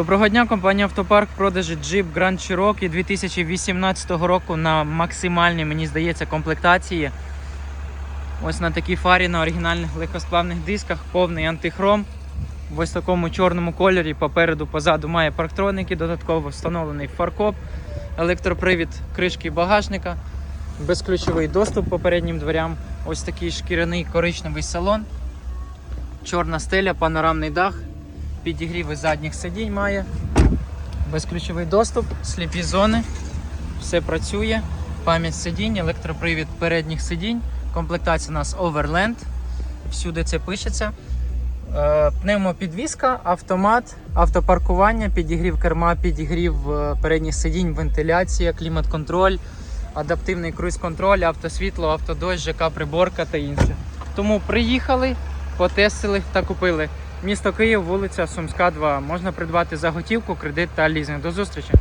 Доброго дня, компанія Автопарк продажі Jeep Grand Cherokee 2018 року на максимальній, мені здається, комплектації. Ось на такій фарі на оригінальних легкосплавних дисках, повний антихром. В ось такому чорному кольорі попереду, позаду має парктроники, додатково встановлений фаркоп, електропривід кришки багажника, безключовий доступ по переднім дверям, ось такий шкіряний коричневий салон, чорна стеля, панорамний дах, підігріви задніх сидінь має, безключовий доступ, сліпі зони, все працює, пам'ять сидінь, електропривід передніх сидінь, комплектація у нас Overland, всюди це пишеться. Е, Пневмопідвізка, автомат, автопаркування, підігрів керма, підігрів е, передніх сидінь, вентиляція, клімат-контроль, адаптивний круїз-контроль, автосвітло, автодощ, ЖК приборка та інше. Тому приїхали, потестили та купили. Місто Київ, вулиця Сумська, 2. Можна придбати за готівку, кредит та лізинг. До зустрічі!